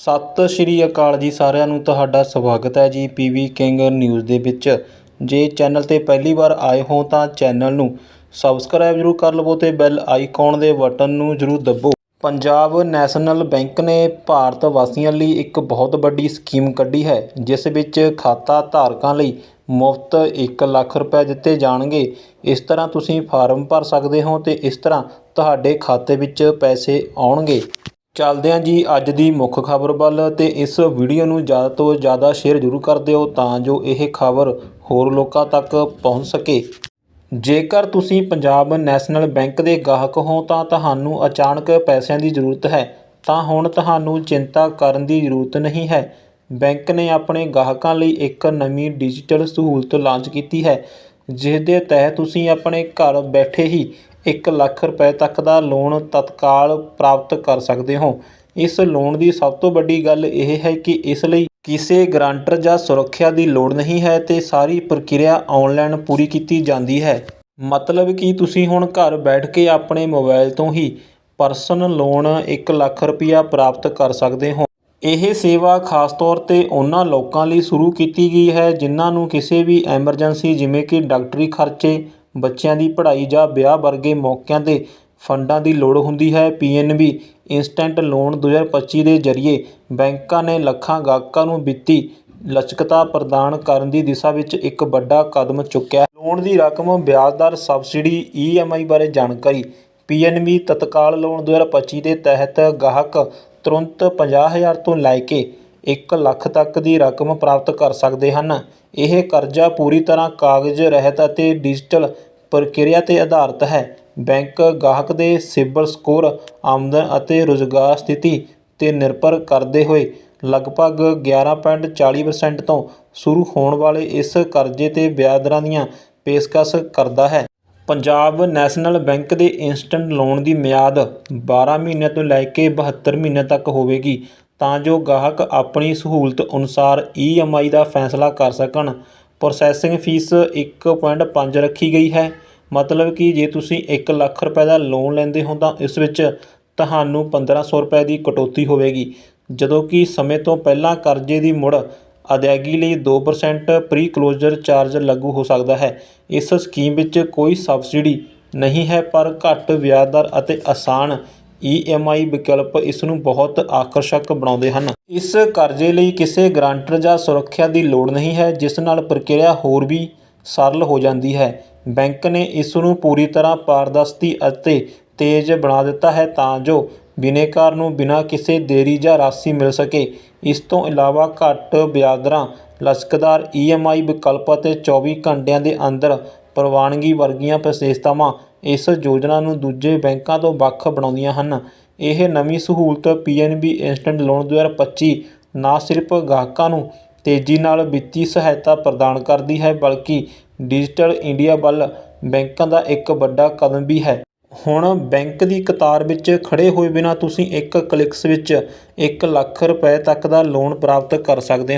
ਸਤਿ ਸ਼੍ਰੀ ਅਕਾਲ ਜੀ ਸਾਰਿਆਂ ਨੂੰ, ਤੁਹਾਡਾ ਸਵਾਗਤ ਹੈ ਜੀ ਪੀਵੀ ਕਿੰਗ ਨਿਊਜ਼ ਦੇ ਵਿੱਚ। ਜੇ ਚੈਨਲ ਤੇ ਪਹਿਲੀ ਵਾਰ ਆਏ ਹੋ ਤਾਂ ਚੈਨਲ ਨੂੰ ਸਬਸਕ੍ਰਾਈਬ ਜ਼ਰੂਰ ਕਰ ਲਵੋ ਤੇ ਬੈਲ ਆਈਕਨ ਦੇ ਬਟਨ ਨੂੰ ਜ਼ਰੂਰ ਦੱਬੋ। ਪੰਜਾਬ ਨੈਸ਼ਨਲ ਬੈਂਕ ਨੇ ਭਾਰਤ ਵਾਸੀਆਂ ਲਈ ਇੱਕ ਬਹੁਤ ਵੱਡੀ ਸਕੀਮ ਕੱਢੀ ਹੈ, ਜਿਸ ਵਿੱਚ ਖਾਤਾ ਧਾਰਕਾਂ ਲਈ ਮੁਫਤ 1 ਲੱਖ ਰੁਪਏ ਦਿੱਤੇ ਜਾਣਗੇ। ਇਸ ਤਰ੍ਹਾਂ ਤੁਸੀਂ ਫਾਰਮ ਭਰ ਸਕਦੇ ਹੋ ਤੇ ਇਸ ਤਰ੍ਹਾਂ ਤੁਹਾਡੇ ਖਾਤੇ ਵਿੱਚ ਪੈਸੇ ਆਉਣਗੇ। ਚੱਲਦੇ ਹਾਂ ਜੀ ਅੱਜ ਦੀ ਮੁੱਖ ਖਬਰ ਵੱਲ ਅਤੇ ਇਸ ਵੀਡੀਓ ਨੂੰ ਜ਼ਿਆਦਾ ਤੋਂ ਜ਼ਿਆਦਾ ਸ਼ੇਅਰ ਜ਼ਰੂਰ ਕਰ ਦਿਓ ਤਾਂ ਜੋ ਇਹ ਖਬਰ ਹੋਰ ਲੋਕਾਂ ਤੱਕ ਪਹੁੰਚ ਸਕੇ। ਜੇਕਰ ਤੁਸੀਂ ਪੰਜਾਬ ਨੈਸ਼ਨਲ ਬੈਂਕ ਦੇ ਗਾਹਕ ਹੋ ਤਾਂ ਤੁਹਾਨੂੰ ਅਚਾਨਕ ਪੈਸਿਆਂ ਦੀ ਜ਼ਰੂਰਤ ਹੈ, ਤਾਂ ਹੁਣ ਤੁਹਾਨੂੰ ਚਿੰਤਾ ਕਰਨ ਦੀ ਜ਼ਰੂਰਤ ਨਹੀਂ ਹੈ। ਬੈਂਕ ਨੇ ਆਪਣੇ ਗਾਹਕਾਂ ਲਈ ਇੱਕ ਨਵੀਂ ਡਿਜੀਟਲ ਸਹੂਲਤ ਲਾਂਚ ਕੀਤੀ ਹੈ, ਜਿਸ ਦੇ ਤਹਿਤ ਤੁਸੀਂ ਆਪਣੇ ਘਰ ਬੈਠੇ ਹੀ ਇੱਕ ਲੱਖ ਰੁਪਏ ਤੱਕ ਦਾ ਲੋਨ ਤਤਕਾਲ ਪ੍ਰਾਪਤ ਕਰ ਸਕਦੇ ਹੋ। ਇਸ ਲੋਨ ਦੀ ਸਭ ਤੋਂ ਵੱਡੀ ਗੱਲ ਇਹ ਹੈ ਕਿ ਇਸ ਲਈ ਕਿਸੇ ਗਰੰਟਰ ਜਾਂ ਸੁਰੱਖਿਆ ਦੀ ਲੋੜ ਨਹੀਂ ਹੈ ਤੇ ਸਾਰੀ ਪ੍ਰਕਿਰਿਆ ਆਨਲਾਈਨ ਪੂਰੀ ਕੀਤੀ ਜਾਂਦੀ ਹੈ। ਮਤਲਬ ਕਿ ਤੁਸੀਂ ਹੁਣ ਘਰ ਬੈਠ ਕੇ ਆਪਣੇ ਮੋਬਾਈਲ ਤੋਂ ਹੀ ਪਰਸਨਲ ਲੋਨ 1 ਲੱਖ ਰੁਪਇਆ ਪ੍ਰਾਪਤ ਕਰ ਸਕਦੇ ਹੋ। ਇਹ ਸੇਵਾ ਖਾਸ ਤੌਰ ਤੇ ਉਹਨਾਂ ਲੋਕਾਂ ਲਈ ਸ਼ੁਰੂ ਕੀਤੀ ਗਈ ਹੈ ਜਿਨ੍ਹਾਂ ਨੂੰ ਕਿਸੇ ਵੀ ਐਮਰਜੈਂਸੀ ਜਿਵੇਂ ਕਿ ਡਾਕਟਰੀ ਖਰਚੇ ਬੱਚਿਆਂ ਦੀ ਪੜ੍ਹਾਈ ਜਾਂ ਵਿਆਹ ਵਰਗੇ ਮੌਕਿਆਂ ਤੇ ਫੰਡਾਂ ਦੀ ਲੋੜ ਹੁੰਦੀ ਹੈ। P N B instant loan 2025 ਦੇ ਜ਼ਰੀਏ ਬੈਂਕਾਂ ਨੇ ਲੱਖਾਂ ਗਾਹਕਾਂ ਨੂੰ ਵਿੱਤੀ ਲਚਕਤਾ ਪ੍ਰਦਾਨ ਕਰਨ ਦੀ ਦਿਸ਼ਾ ਵਿੱਚ ਇੱਕ ਵੱਡਾ ਕਦਮ ਚੁੱਕਿਆ ਲੋਨ ਦੀ ਰਕਮ ਵਿਆਜ ਦਰ, ਸਬਸਿਡੀ, ਈ ਐੱਮ ਆਈ ਬਾਰੇ ਜਾਣਕਾਰੀ, ਪੀ ਐੱਨ ਬੀ ਤਤਕਾਲ ਲੋਨ 2025 ਦੇ ਤਹਿਤ ਗਾਹਕ ਤੁਰੰਤ ਪੰਜਾਹ ਹਜ਼ਾਰ ਤੋਂ ਲੈ ਕੇ ਇੱਕ ਲੱਖ ਤੱਕ ਦੀ ਰਕਮ ਪ੍ਰਾਪਤ ਕਰ ਸਕਦੇ ਹਨ। ਇਹ ਕਰਜ਼ਾ ਪੂਰੀ ਤਰ੍ਹਾਂ ਕਾਗਜ਼ ਰਹਿਤ ਅਤੇ ਡਿਜੀਟਲ ਪ੍ਰਕਿਰਿਆ ਤੇ ਆਧਾਰਿਤ ਹੈ। ਬੈਂਕ ਗਾਹਕ ਦੇ ਸਿਬਲ ਸਕੋਰ, ਆਮਦਨ ਅਤੇ ਰੁਜ਼ਗਾਰ ਸਥਿਤੀ ਤੇ ਨਿਰਭਰ ਕਰਦੇ ਹੋਏ ਲਗਭਗ 11.40% ਤੋਂ ਸ਼ੁਰੂ ਹੋਣ ਵਾਲੇ ਇਸ ਕਰਜ਼ੇ ਤੇ ਵਿਆਜ ਦਰਾਂ ਦੀਆਂ ਪੇਸ਼ਕਸ਼ ਕਰਦਾ ਹੈ। ਪੰਜਾਬ ਨੈਸ਼ਨਲ ਬੈਂਕ ਦੇ ਇੰਸਟੈਂਟ ਲੋਨ ਦੀ ਮਿਆਦ 12 ਮਹੀਨਿਆਂ ਤੋਂ ਲੈ ਕੇ 72 ਮਹੀਨਿਆਂ ਤੱਕ ਹੋਵੇਗੀ। ਤਾਂ ਜੋ ਗਾਹਕ ਆਪਣੀ ਸਹੂਲਤ ਅਨੁਸਾਰ ਈ ਐੱਮ ਆਈ ਦਾ ਫੈਸਲਾ ਕਰ ਸਕਣ। ਪ੍ਰੋਸੈਸਿੰਗ ਫੀਸ 1.5 ਰੱਖੀ ਗਈ ਹੈ। ਮਤਲਬ ਕਿ ਜੇ ਤੁਸੀਂ ਇੱਕ ਲੱਖ ਰੁਪਏ ਦਾ ਲੋਨ ਲੈਂਦੇ ਹੋ ਤਾਂ ਇਸ ਵਿੱਚ ਤੁਹਾਨੂੰ 1500 ਰੁਪਏ ਦੀ ਕਟੌਤੀ ਹੋਵੇਗੀ। ਜਦੋਂ ਕਿ ਸਮੇਂ ਤੋਂ ਪਹਿਲਾਂ ਕਰਜ਼ੇ ਦੀ ਮੁੜ ਅਦਾਇਗੀ ਲਈ 2% ਪ੍ਰੀ ਕਲੋਜ਼ਰ ਚਾਰਜ ਲਾਗੂ ਹੋ ਸਕਦਾ ਹੈ। ਇਸ ਸਕੀਮ ਵਿੱਚ ਕੋਈ ਸਬਸਿਡੀ ਨਹੀਂ ਹੈ, ਪਰ ਘੱਟ ਵਿਆਜ ਦਰ ਅਤੇ ਆਸਾਨ ਈਐਮਆਈ ਵਿਕਲਪ ਇਸ ਨੂੰ ਬਹੁਤ ਆਕਰਸ਼ਕ ਬਣਾਉਂਦੇ ਹਨ। ਇਸ ਕਰਜ਼ੇ ਲਈ ਕਿਸੇ ਗਰੰਟਰ ਜਾਂ ਸੁਰੱਖਿਆ ਦੀ ਲੋੜ ਨਹੀਂ ਹੈ, ਜਿਸ ਨਾਲ ਪ੍ਰਕਿਰਿਆ ਹੋਰ ਵੀ ਸਰਲ ਹੋ ਜਾਂਦੀ ਹੈ। ਬੈਂਕ ਨੇ ਇਸ ਨੂੰ ਪੂਰੀ ਤਰ੍ਹਾਂ ਪਾਰਦਰਸ਼ੀ ਅਤੇ ਤੇਜ਼ ਬਣਾ ਦਿੱਤਾ ਹੈ ਤਾਂ ਜੋ ਬਿਨੇਕਾਰ ਨੂੰ ਬਿਨਾਂ ਕਿਸੇ ਦੇਰੀ ਜਾਂ ਰਾਸ਼ੀ ਮਿਲ ਸਕੇ। ਇਸ ਤੋਂ ਇਲਾਵਾ ਘੱਟ ਵਿਆਜ ਦਰਾਂ ਲਚਕਦਾਰ ਈਐਮਆਈ ਵਿਕਲਪ ਅਤੇ 24 ਘੰਟਿਆਂ ਦੇ ਅੰਦਰ ਪ੍ਰਵਾਨਗੀ ਵਰਗੀਆਂ ਵਿਸ਼ੇਸ਼ਤਾਵਾਂ ਇਸ ਯੋਜਨਾ ਨੂੰ ਦੂਜੇ ਬੈਂਕਾਂ ਤੋਂ ਵੱਖ ਬਣਾਉਂਦੀਆਂ ਹਨ। ਇਹ ਨਵੀਂ ਸਹੂਲਤ ਪੀਐਨਬੀ ਇਨਸਟੈਂਟ ਲੋਨ 2025 ਨਾ ਸਿਰਫ ਗਾਹਕਾਂ ਨੂੰ ਤੇਜ਼ੀ ਨਾਲ ਵਿੱਤੀ ਸਹਾਇਤਾ ਪ੍ਰਦਾਨ ਕਰਦੀ ਹੈ, ਬਲਕਿ ਡਿਜੀਟਲ ਇੰਡੀਆ ਵੱਲ ਬੈਂਕਾਂ ਦਾ ਇੱਕ ਵੱਡਾ ਕਦਮ ਵੀ ਹੈ। ਹੁਣ ਬੈਂਕ ਦੀ ਕਤਾਰ ਵਿੱਚ ਖੜੇ ਹੋਏ ਬਿਨਾਂ ਤੁਸੀਂ ਇੱਕ ਕਲਿਕਸ ਵਿੱਚ 1 ਲੱਖ ਰੁਪਏ ਤੱਕ ਦਾ ਲੋਨ ਪ੍ਰਾਪਤ ਕਰ ਸਕਦੇ